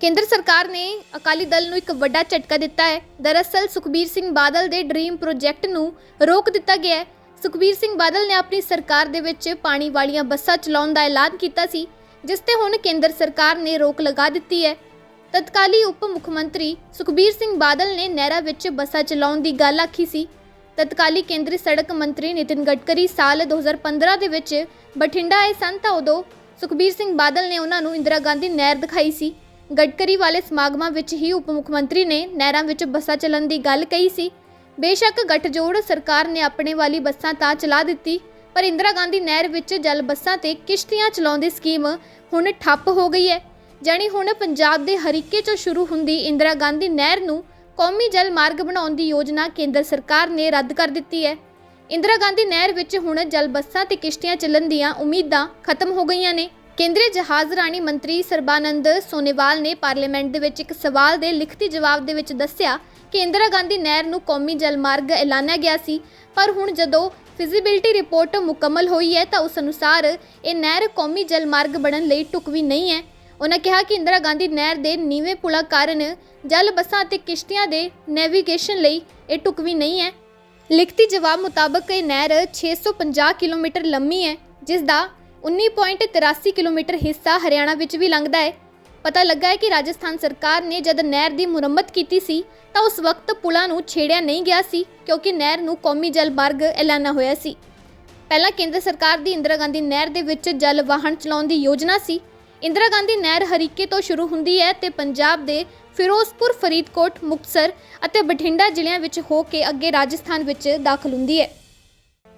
ਕੇਂਦਰ ਸਰਕਾਰ ਨੇ ਅਕਾਲੀ ਦਲ ਨੂੰ ਇੱਕ ਵੱਡਾ ਝਟਕਾ ਦਿੱਤਾ ਹੈ। ਦਰਅਸਲ, ਸੁਖਬੀਰ ਸਿੰਘ ਬਾਦਲ ਦੇ ਡ੍ਰੀਮ ਪ੍ਰੋਜੈਕਟ ਨੂੰ ਰੋਕ ਦਿੱਤਾ ਗਿਆ ਹੈ। ਸੁਖਬੀਰ ਸਿੰਘ ਬਾਦਲ ਨੇ ਆਪਣੀ ਸਰਕਾਰ ਦੇ ਵਿੱਚ ਪਾਣੀ ਵਾਲੀਆਂ ਬੱਸਾਂ ਚਲਾਉਣ ਦਾ ਐਲਾਨ ਕੀਤਾ ਸੀ, ਜਿਸ ਤੇ ਹੁਣ ਕੇਂਦਰ ਸਰਕਾਰ ਨੇ ਰੋਕ ਲਗਾ ਦਿੱਤੀ ਹੈ। ਤਤਕਾਲੀ ਉਪ ਮੁੱਖ ਮੰਤਰੀ ਸੁਖਬੀਰ ਸਿੰਘ ਬਾਦਲ ਨੇ ਨਹਿਰਾਂ ਵਿੱਚ ਬੱਸਾਂ ਚਲਾਉਣ ਦੀ ਗੱਲ ਆਖੀ ਸੀ। ਤਤਕਾਲੀ ਕੇਂਦਰੀ ਸੜਕ ਮੰਤਰੀ ਨਿਤਿਨ ਗਡਕਰੀ ਸਾਲ 2015 ਦੇ ਵਿੱਚ ਬਠਿੰਡਾ ਆਏ ਸਨ ਤਾਂ ਉਦੋਂ ਸੁਖਬੀਰ ਸਿੰਘ ਬਾਦਲ ਨੇ ਉਹਨਾਂ ਨੂੰ ਇੰਦਰਾ ਗਾਂਧੀ ਨਹਿਰ ਦਿਖਾਈ ਸੀ। ਗਡਕਰੀ ਵਾਲੇ ਸਮਾਗਮਾਂ ਵਿੱਚ ਹੀ ਉਪ ਮੁੱਖ ਮੰਤਰੀ ਨੇ ਨਹਿਰਾਂ ਵਿੱਚ ਬੱਸਾਂ ਚੱਲਣ ਦੀ ਗੱਲ ਕਹੀ ਸੀ। ਬੇਸ਼ੱਕ ਗੱਠਜੋੜ ਸਰਕਾਰ ਨੇ ਆਪਣੇ ਵਾਲੀ ਬੱਸਾਂ ਤਾਂ ਚਲਾ ਦਿੱਤੀ, ਪਰ ਇੰਦਰਾ ਗਾਂਧੀ ਨਹਿਰ ਵਿੱਚ ਜਲ ਬੱਸਾਂ ਤੇ ਕਿਸ਼ਤੀਆਂ ਚਲਾਉਣ ਦੀ ਸਕੀਮ ਹੁਣ ਠੱਪ ਹੋ ਗਈ ਹੈ। ਜਾਣੀ ਹੁਣ ਪੰਜਾਬ ਦੇ ਹਰੀਕੇ 'ਚੋਂ ਸ਼ੁਰੂ ਹੁੰਦੀ ਇੰਦਰਾ ਗਾਂਧੀ ਨਹਿਰ ਨੂੰ ਕੌਮੀ ਜਲ ਮਾਰਗ ਬਣਾਉਣ ਦੀ ਯੋਜਨਾ ਕੇਂਦਰ ਸਰਕਾਰ ਨੇ ਰੱਦ ਕਰ ਦਿੱਤੀ ਹੈ। ਇੰਦਰਾ ਗਾਂਧੀ ਨਹਿਰ ਵਿੱਚ ਹੁਣ ਜਲ ਬੱਸਾਂ ਤੇ ਕਿਸ਼ਤੀਆਂ ਚੱਲਣ ਦੀਆਂ ਉਮੀਦਾਂ ਖਤਮ ਹੋ ਗਈਆਂ ਨੇ। ਕੇਂਦਰੀ ਜਹਾਜ਼ ਰਾਣੀ ਮੰਤਰੀ ਸਰਬਾਨੰਦ ਸੋਨੇਵਾਲ ਨੇ ਪਾਰਲੀਮੈਂਟ ਦੇ ਵਿੱਚ ਇੱਕ ਸਵਾਲ ਦੇ ਲਿਖਤੀ ਜਵਾਬ ਦੇ ਵਿੱਚ ਦੱਸਿਆ ਕਿ ਇੰਦਰਾ ਗਾਂਧੀ ਨਹਿਰ ਨੂੰ ਕੌਮੀ ਜਲ ਮਾਰਗ ਐਲਾਨਿਆ ਗਿਆ ਸੀ, ਪਰ ਹੁਣ ਜਦੋਂ ਫਿਜ਼ੀਬਿਲਟੀ ਰਿਪੋਰਟ ਮੁਕੰਮਲ ਹੋਈ ਹੈ ਤਾਂ ਉਸ ਅਨੁਸਾਰ ਇਹ ਨਹਿਰ ਕੌਮੀ ਜਲਮਾਰਗ ਬਣਨ ਲਈ ਢੁਕਵੀਂ ਨਹੀਂ ਹੈ। ਉਹਨਾਂ ਕਿਹਾ ਕਿ ਇੰਦਰਾ ਗਾਂਧੀ ਨਹਿਰ ਦੇ ਨੀਵੇਂ ਪੁਲਾਂ ਕਾਰਨ ਜਲ ਬੱਸਾਂ ਅਤੇ ਕਿਸ਼ਤੀਆਂ ਦੇ ਨੈਵੀਗੇਸ਼ਨ ਲਈ ਇਹ ਢੁਕਵੀਂ ਨਹੀਂ ਹੈ। ਲਿਖਤੀ ਜਵਾਬ ਮੁਤਾਬਕ ਇਹ ਨਹਿਰ 650 ਕਿਲੋਮੀਟਰ ਲੰਮੀ ਹੈ ਜਿਸ ਦਾ 19.83 ਕਿਲੋਮੀਟਰ ਹਿੱਸਾ ਹਰਿਆਣਾ ਵਿੱਚ ਵੀ ਲੰਘਦਾ ਹੈ। ਪਤਾ ਲੱਗਾ ਹੈ ਕਿ ਰਾਜਸਥਾਨ ਸਰਕਾਰ ਨੇ ਜਦ ਨਹਿਰ ਦੀ ਮੁਰੰਮਤ ਕੀਤੀ ਸੀ, ਤਾਂ ਉਸ ਵਕਤ ਪੁਲਾਂ ਨੂੰ ਛੇੜਿਆ ਨਹੀਂ ਗਿਆ ਸੀ, ਕਿਉਂਕਿ ਨਹਿਰ ਨੂੰ ਕੌਮੀ ਜਲ ਮਾਰਗ ਐਲਾਨਾ ਹੋਇਆ ਸੀ। ਪਹਿਲਾਂ ਕੇਂਦਰ ਸਰਕਾਰ ਦੀ ਇੰਦਰਾ ਗਾਂਧੀ ਨਹਿਰ ਦੇ ਵਿੱਚ ਜਲ ਵਾਹਨ ਚਲਾਉਣ ਦੀ ਯੋਜਨਾ ਸੀ। ਇੰਦਰਾ ਗਾਂਧੀ ਨਹਿਰ ਹਰੀਕੇ ਤੋਂ ਸ਼ੁਰੂ ਹੁੰਦੀ ਹੈ ਤੇ ਪੰਜਾਬ ਦੇ ਫਿਰੋਜ਼ਪੁਰ, ਫਰੀਦਕੋਟ, ਮੁਕਤਸਰ ਅਤੇ ਬਠਿੰਡਾ ਜ਼ਿਲ੍ਹਿਆਂ ਵਿੱਚ ਹੋ ਕੇ ਅੱਗੇ ਰਾਜਸਥਾਨ ਵਿੱਚ ਦਾਖਲ ਹੁੰਦੀ ਹੈ।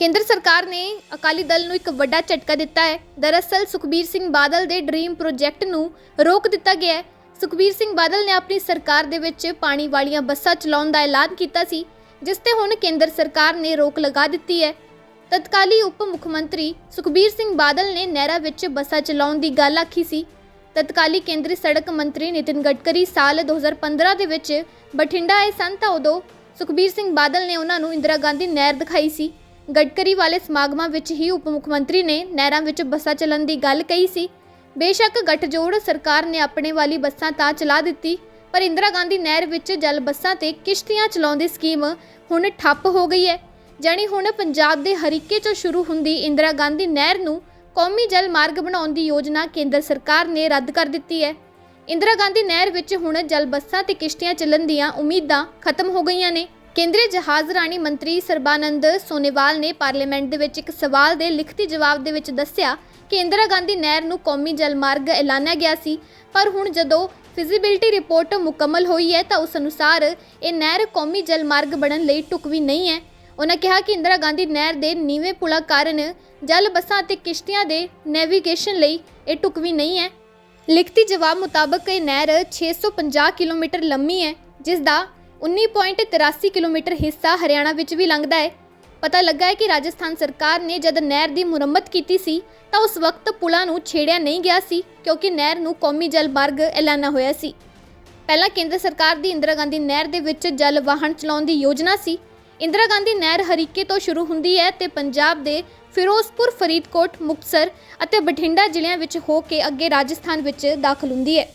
ਕੇਂਦਰ ਸਰਕਾਰ ਨੇ ਅਕਾਲੀ ਦਲ ਨੂੰ ਇੱਕ ਵੱਡਾ ਝਟਕਾ ਦਿੱਤਾ ਹੈ। ਦਰਅਸਲ, ਸੁਖਬੀਰ ਸਿੰਘ ਬਾਦਲ ਦੇ ਡ੍ਰੀਮ ਪ੍ਰੋਜੈਕਟ ਨੂੰ ਰੋਕ ਦਿੱਤਾ ਗਿਆ ਹੈ। ਸੁਖਬੀਰ ਸਿੰਘ ਬਾਦਲ ਨੇ ਆਪਣੀ ਸਰਕਾਰ ਦੇ ਵਿੱਚ ਪਾਣੀ ਵਾਲੀਆਂ ਬੱਸਾਂ ਚਲਾਉਣ ਦਾ ਐਲਾਨ ਕੀਤਾ ਸੀ, ਜਿਸ ਤੇ ਹੁਣ ਕੇਂਦਰ ਸਰਕਾਰ ਨੇ ਰੋਕ ਲਗਾ ਦਿੱਤੀ ਹੈ। ਤਤਕਾਲੀ ਉਪ ਮੁੱਖ ਮੰਤਰੀ ਸੁਖਬੀਰ ਸਿੰਘ ਬਾਦਲ ਨੇ ਨਹਿਰਾਂ ਵਿੱਚ ਬੱਸਾਂ ਚਲਾਉਣ ਦੀ ਗੱਲ ਆਖੀ ਸੀ। ਤਤਕਾਲੀ ਕੇਂਦਰੀ ਸੜਕ ਮੰਤਰੀ ਨਿਤਿਨ ਗਡਕਰੀ ਸਾਲ 2015 ਦੇ ਵਿੱਚ ਬਠਿੰਡਾ ਆਏ ਸਨ ਤਾਂ ਉਦੋਂ ਸੁਖਬੀਰ ਸਿੰਘ ਬਾਦਲ ਨੇ ਉਹਨਾਂ ਨੂੰ ਇੰਦਰਾ ਗਾਂਧੀ ਨਹਿਰ ਦਿਖਾਈ ਸੀ। ਗਡਕਰੀ ਵਾਲੇ ਸਮਾਗਮਾਂ ਵਿੱਚ ਹੀ ਉਪ ਮੁੱਖ ਮੰਤਰੀ ਨੇ ਨਹਿਰਾਂ ਵਿੱਚ ਬੱਸਾਂ ਚੱਲਣ ਦੀ ਗੱਲ ਕਹੀ ਸੀ। ਬੇਸ਼ੱਕ ਗੱਠਜੋੜ ਸਰਕਾਰ ਨੇ ਆਪਣੇ ਵਾਲੀ ਬੱਸਾਂ ਤਾਂ ਚਲਾ ਦਿੱਤੀ, ਪਰ ਇੰਦਰਾ ਗਾਂਧੀ ਨਹਿਰ ਵਿੱਚ ਜਲ ਬੱਸਾਂ ਤੇ ਕਿਸ਼ਤੀਆਂ ਚਲਾਉਣ ਦੀ ਸਕੀਮ ਹੁਣ ਠੱਪ ਹੋ ਗਈ ਹੈ। ਜਾਣੀ ਹੁਣ ਪੰਜਾਬ ਦੇ ਹਰੀਕੇ 'ਚੋਂ ਸ਼ੁਰੂ ਹੁੰਦੀ ਇੰਦਰਾ ਗਾਂਧੀ ਨਹਿਰ ਨੂੰ ਕੌਮੀ ਜਲ ਮਾਰਗ ਬਣਾਉਣ ਦੀ ਯੋਜਨਾ ਕੇਂਦਰ ਸਰਕਾਰ ਨੇ ਰੱਦ ਕਰ ਦਿੱਤੀ ਹੈ। ਇੰਦਰਾ ਗਾਂਧੀ ਨਹਿਰ ਵਿੱਚ ਹੁਣ ਜਲ ਬੱਸਾਂ ਤੇ ਕਿਸ਼ਤੀਆਂ ਚੱਲਣ ਦੀਆਂ ਉਮੀਦਾਂ ਖਤਮ ਹੋ ਗਈਆਂ ਨੇ। ਕੇਂਦਰੀ ਜਹਾਜ਼ ਰਾਣੀ ਮੰਤਰੀ ਸਰਬਾਨੰਦ ਸੋਨੇਵਾਲ ਨੇ ਪਾਰਲੀਮੈਂਟ ਦੇ ਵਿੱਚ ਇੱਕ ਸਵਾਲ ਦੇ ਲਿਖਤੀ ਜਵਾਬ ਦੇ ਵਿੱਚ ਦੱਸਿਆ ਕਿ ਇੰਦਰਾ ਗਾਂਧੀ ਨਹਿਰ ਨੂੰ ਕੌਮੀ ਜਲ ਮਾਰਗ ਐਲਾਨਿਆ ਗਿਆ ਸੀ, ਪਰ ਹੁਣ ਜਦੋਂ ਫਿਜ਼ੀਬਿਲਟੀ ਰਿਪੋਰਟ ਮੁਕੰਮਲ ਹੋਈ ਹੈ ਤਾਂ ਉਸ ਅਨੁਸਾਰ ਇਹ ਨਹਿਰ ਕੌਮੀ ਜਲ ਮਾਰਗ ਬਣਨ ਲਈ ਢੁਕਵੀਂ ਨਹੀਂ ਹੈ। ਉਹਨਾਂ ਕਿਹਾ ਕਿ ਇੰਦਰਾ ਗਾਂਧੀ ਨਹਿਰ ਦੇ ਨੀਵੇਂ ਪੁਲਾਂ ਕਾਰਨ ਜਲ ਬੱਸਾਂ ਅਤੇ ਕਿਸ਼ਤੀਆਂ ਦੇ ਨੈਵੀਗੇਸ਼ਨ ਲਈ ਇਹ ਢੁਕਵੀਂ ਨਹੀਂ ਹੈ। ਲਿਖਤੀ ਜਵਾਬ ਮੁਤਾਬਕ ਇਹ ਨਹਿਰ 650 ਕਿਲੋਮੀਟਰ ਲੰਮੀ ਹੈ ਜਿਸ ਦਾ 19.83 ਕਿਲੋਮੀਟਰ ਹਿੱਸਾ ਹਰਿਆਣਾ ਵਿੱਚ ਵੀ ਲੰਘਦਾ ਹੈ। ਪਤਾ ਲੱਗਾ ਹੈ ਕਿ ਰਾਜਸਥਾਨ ਸਰਕਾਰ ਨੇ ਜਦ ਨਹਿਰ ਦੀ ਮੁਰੰਮਤ ਕੀਤੀ ਸੀ, ਤਾਂ ਉਸ ਵਕਤ ਪੁਲਾਂ ਨੂੰ ਛੇੜਿਆ ਨਹੀਂ ਗਿਆ ਸੀ, ਕਿਉਂਕਿ ਨਹਿਰ ਨੂੰ ਕੌਮੀ ਜਲ ਮਾਰਗ ਐਲਾਨਾ ਹੋਇਆ ਸੀ। ਪਹਿਲਾਂ ਕੇਂਦਰ ਸਰਕਾਰ ਦੀ ਇੰਦਰਾ ਗਾਂਧੀ ਨਹਿਰ ਦੇ ਵਿੱਚ ਜਲ ਵਾਹਨ ਚਲਾਉਣ ਦੀ ਯੋਜਨਾ ਸੀ। ਇੰਦਰਾ ਗਾਂਧੀ ਨਹਿਰ ਹਰੀਕੇ ਤੋਂ ਸ਼ੁਰੂ ਹੁੰਦੀ ਹੈ ਤੇ ਪੰਜਾਬ ਦੇ ਫਿਰੋਜ਼ਪੁਰ, ਫਰੀਦਕੋਟ, ਮੁਕਤਸਰ ਅਤੇ ਬਠਿੰਡਾ ਜ਼ਿਲ੍ਹਿਆਂ ਵਿੱਚ ਹੋ ਕੇ ਅੱਗੇ ਰਾਜਸਥਾਨ ਵਿੱਚ ਦਾਖਲ ਹੁੰਦੀ ਹੈ।